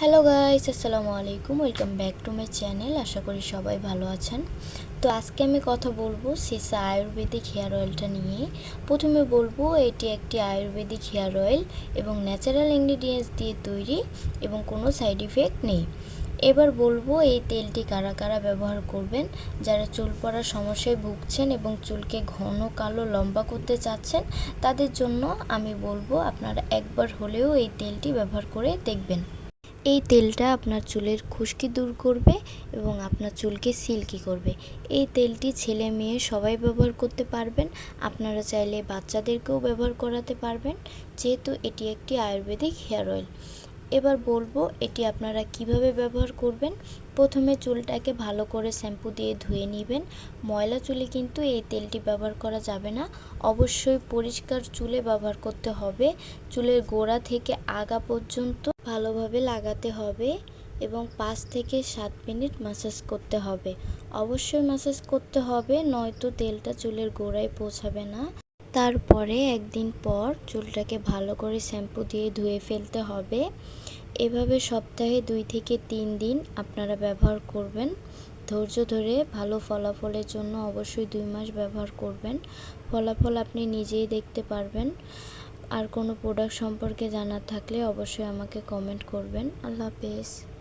Hello guys আসসালামু আলাইকুম welcome back to my channel আশা করি সবাই ভালো আছেন। তো আজকে আমি কথা বলব সিসা আয়ুর্বেদিক হেয়ার অয়েলটা নিয়ে। প্রথমে বলব এটি একটি আয়ুর্বেদিক হেয়ার অয়েল এবং ন্যাচারাল ইনগ্রিডিয়েন্টস দিয়ে তৈরি এবং কোনো সাইড ইফেক্ট নেই। এবার বলব এই তেলটি কারা কারা ব্যবহার করবেন, যারা চুল পড়ার সমস্যায় ভুগছেন এবং চুলকে ঘন, কালো, লম্বা করতে চাচ্ছেন, তাদের জন্য আমি বলব আপনারা একবার হলেও এই তেলটি ব্যবহার করে দেখবেন। এই তেলটা আপনার চুলের খুশকি দূর করবে এবং আপনার চুলকে সিল্কি করবে। এই তেলটি ছেলে মেয়ে সবাই ব্যবহার করতে পারবেন। আপনারা চাইলে বাচ্চাদেরকেও ব্যবহার করাতে পারবেন। যেহেতু এটি একটি আয়ুর্বেদিক হেয়ার অয়েল। এবার বলব এটি আপনারা কীভাবে ব্যবহার করবেন। প্রথমে চুলটাকে ভালো করে শ্যাম্পু দিয়ে ধুয়ে নেবেন। ময়লা চুলে কিন্তু এই তেলটি ব্যবহার করা যাবে না। অবশ্যই পরিষ্কার চুলে ব্যবহার করতে হবে। চুলের গোড়া থেকে আগা পর্যন্ত ভালোভাবে লাগাতে হবে এবং পাঁচ থেকে সাত মিনিট ম্যাসাজ করতে হবে। অবশ্যই ম্যাসাজ করতে হবে, নয়তো তেলটা চুলের গোড়ায় পৌঁছাবে না। তারপরে একদিন পর চুলটাকে ভালো করে শ্যাম্পু দিয়ে ধুয়ে ফেলতে হবে। এভাবে সপ্তাহে দুই থেকে তিন দিন আপনারা ব্যবহার করবেন। ধৈর্য ধরে ভালো ফলাফলের জন্য অবশ্যই দুই মাস ব্যবহার করবেন। ফলাফল আপনি নিজেই দেখতে পারবেন। আর কোনো প্রোডাক্ট সম্পর্কে জানার থাকলে অবশ্যই আমাকে কমেন্ট করবেন। আল্লাহ হাফেজ।